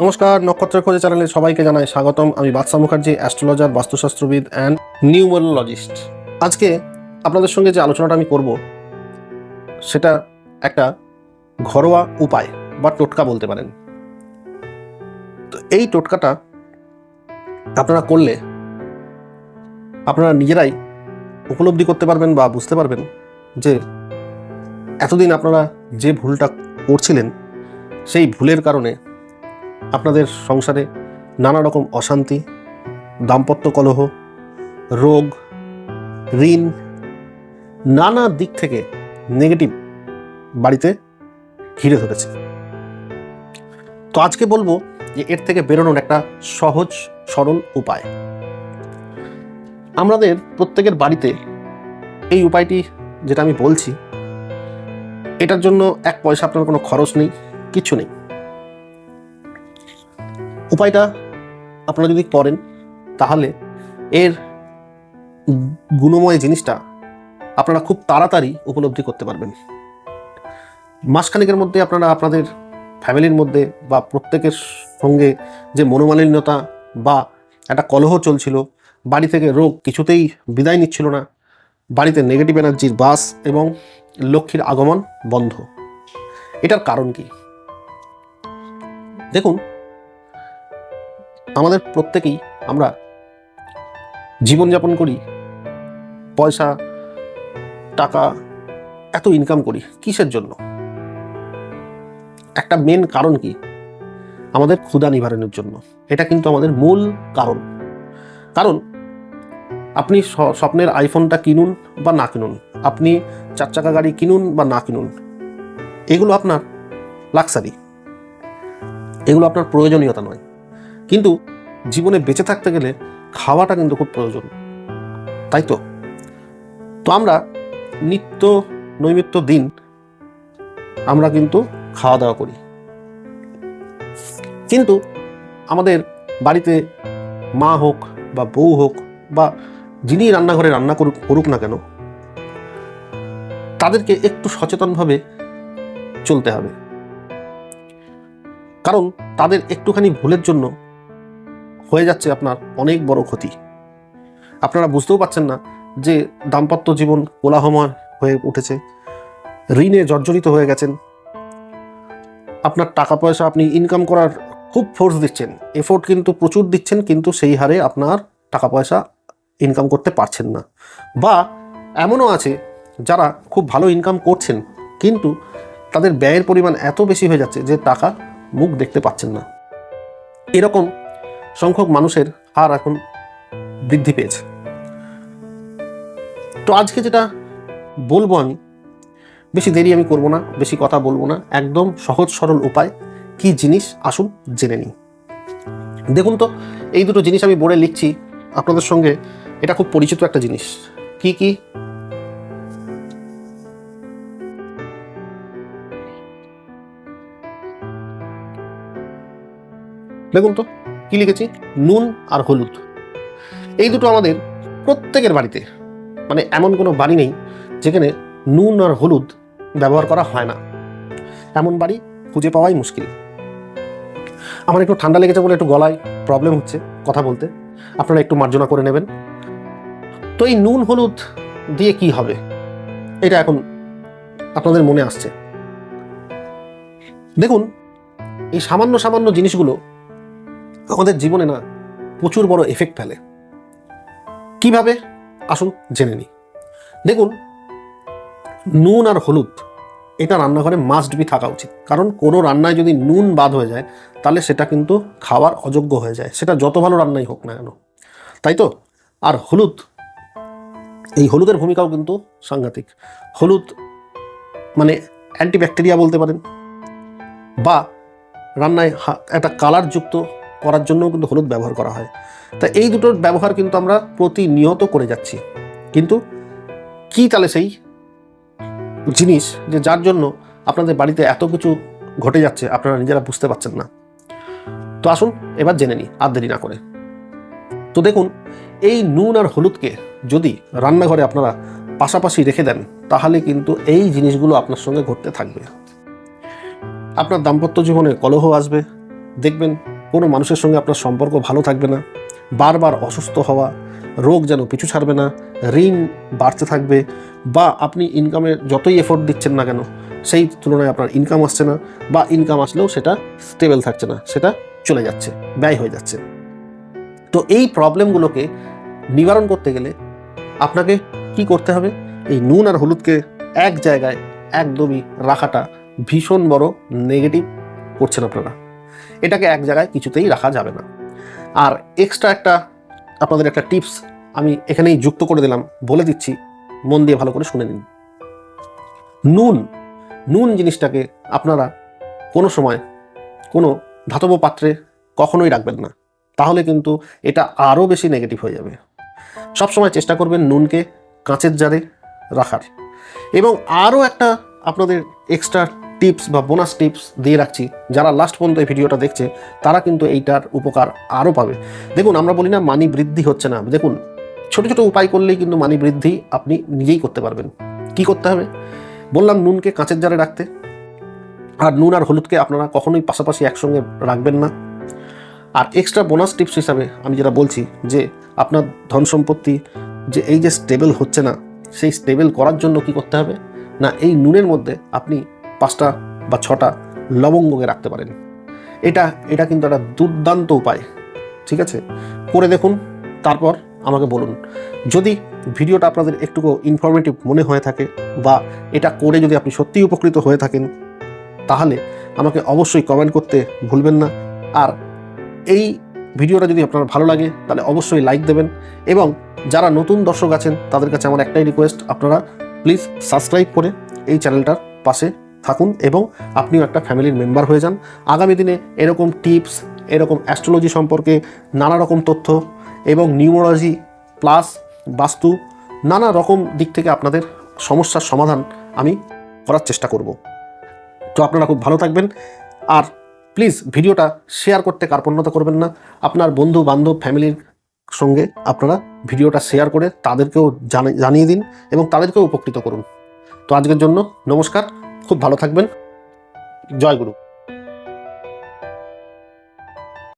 নমস্কার, নক্ষত্রের খোঁজে চ্যানেলে সবাইকে জানাই স্বাগতম। আমি বাদশা মুখার্জি অ্যাস্ট্রোলজার বাস্তুশাস্ত্রবিদ অ্যান্ড নিউমোরোলজিস্ট আজকে আপনাদের সঙ্গে যে আলোচনাটা আমি করব, সেটা একটা ঘরোয়া উপায় বা টোটকা বলতে পারেন। তো এই টোটকাটা আপনারা করলে আপনারা নিজেরাই উপলব্ধি করতে পারবেন বা বুঝতে পারবেন যে এতদিন আপনারা যে ভুলটা করছিলেন, সেই ভুলের কারণে আপনাদের সংসারে নানা রকম অশান্তি, দাম্পত্য কলহ, রোগ, ঋণ, নানা দিক থেকে নেগেটিভ বাড়িতে ঘিরে ধরেছে। তো আজকে বলব যে এর থেকে বেরোনোর একটা সহজ, সরল উপায়। আমাদের প্রত্যেকের বাড়িতে এই উপায়টি যেটা আমি বলছি, এটার জন্য এক পয়সা আপনার কোনো খরচ নেই, কিছু নেই। উপায়টা আপনারা যদি করেন, তাহলে এর গুণময় জিনিসটা আপনারা খুব তাড়াতাড়ি উপলব্ধি করতে পারবেন। মাসখানেকের মধ্যে আপনারা আপনাদের ফ্যামিলির মধ্যে বা প্রত্যেকের সঙ্গে যে মনোমালিন্যতা বা একটা কলহ চলছিল, বাড়ি থেকে রোগ কিছুতেই বিদায় নিচ্ছিল না, বাড়িতে নেগেটিভ এনার্জির বাস এবং লক্ষ্মীর আগমন বন্ধ। এটার কারণ কি? দেখুন আমাদের প্রত্যেকেই আমরা জীবনযাপন করি, পয়সা, টাকা, এত ইনকাম করি, কিসের জন্য? একটা মেন কারণ কি? আমাদের ক্ষুধা নিবারণের জন্য। এটা কিন্তু আমাদের মূল কারণ। কারণ, আপনি স্বপ্নের আইফোনটা কিনুন বা না কিনুন, আপনি চার চাকা গাড়ি কিনুন বা না কিনুন, এগুলো আপনার লাক্সারি এগুলো আপনার প্রয়োজনীয়তা নয়। কিন্তু জীবনে বেঁচে থাকতে গেলে খাওয়াটা কিন্তু খুব প্রয়োজন। তাই তো? তো আমরা নিত্য নৈমিত্য দিন আমরা কিন্তু খাওয়া দাওয়া করি। কিন্তু আমাদের বাড়িতে মা হোক বা বউ হোক বা যিনি রান্নাঘরে রান্না করুক করুক না কেন, তাদেরকে একটু সচেতনভাবে চলতে হবে। কারণ তাদের একটুখানি ভুলের জন্য হয়ে যাচ্ছে আপনার অনেক বড় ক্ষতি। আপনারা বুঝতেও পারছেন না যে দাম্পত্য জীবন কোলাহময় হয়ে উঠেছে। ঋণে জর্জরিত হয়ে গেছেন। আপনার টাকা পয়সা আপনি ইনকাম করার খুব ফোর্স দিচ্ছেন। এফোর্ট কিন্তু প্রচুর দিচ্ছেন, কিন্তু সেই হারে আপনার টাকা পয়সা ইনকাম করতে পারছেন না। বা এমনও আছে যারা খুব ভালো ইনকাম করছেন, কিন্তু তাদের ব্যয়ের পরিমাণ এত বেশি হয়ে যাচ্ছে যে টাকা মুখ দেখতে পাচ্ছেন না। এরকম সংখ্যক মানুষের হার এখন বৃদ্ধি পেয়েছে। তো আজকে যেটা বলব আমি, বেশি দেরি আমি করব না, বেশি কথা বলব না, একদম সহজ সরল উপায়, কি জিনিস আসুন জেনে নিই। দেখুন তো, এই দুটো জিনিস আমি বোর্ডে লিখছি, আপনাদের সঙ্গে এটা খুব পরিচিত একটা জিনিস। কি কি? দেখুন তো কি লিখেছি? নুন আর হলুদ। এই দুটো আমাদের প্রত্যেকের বাড়িতে মানে এমন কোনো বাড়ি নেই যেখানে নুন আর হলুদ ব্যবহার করা হয় না। এমন বাড়ি খুঁজে পাওয়াই মুশকিল। আমার একটু ঠান্ডা লেগেছে বলে একটু গলায় প্রবলেম হচ্ছে কথা বলতে। আপনারা একটু মার্জনা করে নেবেন। তো এই নুন, হলুদ দিয়ে কি হবে? এটা এখন আপনাদের মনে আসছে। দেখুন, এই সামান্য সামান্য জিনিসগুলো আমাদের জীবনে না প্রচুর বড় এফেক্ট ফেলে। কীভাবে? আসুন জেনে নিই। দেখুন, নুন আর হলুদ, এটা রান্নাঘরে মাস্ট বি থাকা উচিত। কারণ কোনো রান্নায় যদি নুন বাদ হয়ে যায়, তাহলে সেটা কিন্তু খাওয়ার অযোগ্য হয়ে যায়। সেটা যত ভালো রান্নাই হোক না কেন। তাই তো? আর হলুদ, এই হলুদের ভূমিকাও কিন্তু সাংঘাতিক। হলুদ মানে অ্যান্টিব্যাকটেরিয়া বলতে পারেন। বা রান্নায় একটা কালারযুক্ত করার জন্যও কিন্তু হলুদ ব্যবহার করা হয়। তা এই দুটোর ব্যবহার কিন্তু আমরা প্রতিনিয়ত করে যাচ্ছি। কিন্তু কি তাহলে সেই জিনিস যে যার জন্য আপনাদের বাড়িতে এত কিছু ঘটে যাচ্ছে, আপনারা নিজেরা বুঝতে পারছেন না। তো আসুন, এবার জেনে নিই, আর দেরি না করে। তো দেখুন, এই নুন আর হলুদকে যদি রান্নাঘরে আপনারা পাশাপাশি রেখে দেন, তাহলে কিন্তু এই জিনিসগুলো আপনার সঙ্গে ঘটতে থাকবে। আপনার দাম্পত্য জীবনে কলহ আসবে। দেখবেন কোনো মানুষের সঙ্গে আপনার সম্পর্ক ভালো থাকবে না, বারবার অসুস্থ হওয়া, রোগ যেন পিছু ছাড়বে না, ঋণ বাড়তে থাকবে বা আপনি ইনকামের যতই এফোর্ট দিচ্ছেন না কেন, সেই তুলনায় আপনার ইনকাম আসছে না বা ইনকাম আসলেও সেটা স্টেবল থাকছে না, সেটা চলে যাচ্ছে, ব্যয় হয়ে যাচ্ছে। তো এই প্রবলেমগুলোকে নিবারণ করতে গেলে আপনাকে কি করতে হবে? এই নুন আর হলুদকে এক জায়গায় একদমই রাখাটা ভীষণ বড় নেগেটিভ করছেন আপনারা। এটাকে এক জায়গায় কিছুতেই রাখা যাবে না। আর এক্সট্রা একটা আপনাদের একটা টিপস আমি এখানেই যুক্ত করে দিলাম, বলে দিচ্ছি, মন দিয়ে ভালো করে শুনে নিন। নুন নুন জিনিসটাকে আপনারা কোনো সময় কোনো ধাতব পাত্রে কখনোই রাখবেন না। তাহলে কিন্তু এটা আরও বেশি নেগেটিভ হয়ে যাবে। সবসময় চেষ্টা করবেন নুনকে কাঁচের জারে রাখার। এবং আরও একটা আপনাদের এক্সট্রা টিপস বা বোনাস টিপস দিয়ে রাখছি। যারা লাস্ট পর্যন্ত এই ভিডিওটা দেখছে, তারা কিন্তু এইটার উপকার আরও পাবে। দেখুন, আমরা বলি না মানি বৃদ্ধি হচ্ছে না। দেখুন, ছোট ছোট উপায় করলেই কিন্তু মানি বৃদ্ধি আপনি নিজেই করতে পারবেন। কি করতে হবে? বললাম নুনকে কাঁচের জারে রাখতে। আর নুন আর হলুদকে আপনারা কখনোই পাশাপাশি একসঙ্গে রাখবেন না। আর এক্সট্রা বোনাস টিপস হিসাবে আমি যেটা বলছি, যে আপনার ধন সম্পত্তি যে এই যে স্টেবল হচ্ছে না, সেই স্টেবল করার জন্য কি করতে হবে? না, এই নুনের মধ্যে আপনি পাঁচটা বা ছটা লবঙ্গকে রাখতে পারেন। এটা এটা কিন্তু একটা দুর্দান্ত উপায়। ঠিক আছে? করে দেখুন, তারপর আমাকে বলুন। যদি ভিডিওটা আপনাদের একটুকু ইনফরমেটিভ মনে হয়ে থাকে বা এটা করে যদি আপনি সত্যিই উপকৃত হয়ে থাকেন, তাহলে আমাকে অবশ্যই কমেন্ট করতে ভুলবেন না। আর এই ভিডিওটা যদি আপনার ভালো লাগে, তাহলে অবশ্যই লাইক দেবেন এবং যারা নতুন দর্শক আছেন, তাদের কাছে আমার একটাই রিকোয়েস্ট আপনারা প্লিজ সাবস্ক্রাইব করে এই চ্যানেলটার পাশে থাকুন এবং আপনিও একটা ফ্যামিলির মেম্বার হয়ে যান। আগামী দিনে এরকম টিপস এরকম অ্যাস্ট্রোলজি সম্পর্কে নানা রকম তথ্য এবং নিউমোলজি প্লাস বাস্তু নানা রকম দিক থেকে আপনাদের সমস্যার সমাধান আমি করার চেষ্টা করব। তো আপনারা খুব ভালো থাকবেন। আর প্লিজ ভিডিওটা শেয়ার করতে কার্পণ্যতা করবেন না। আপনার বন্ধু, বান্ধব ফ্যামিলির সঙ্গে আপনারা ভিডিওটা শেয়ার করে তাদেরকেও জানি- জানিয়ে দিন এবং তাদেরকেও উপকৃত করুন। তো আজকের জন্য নমস্কার। খুব ভালো থাকবেন। জয় গুরু।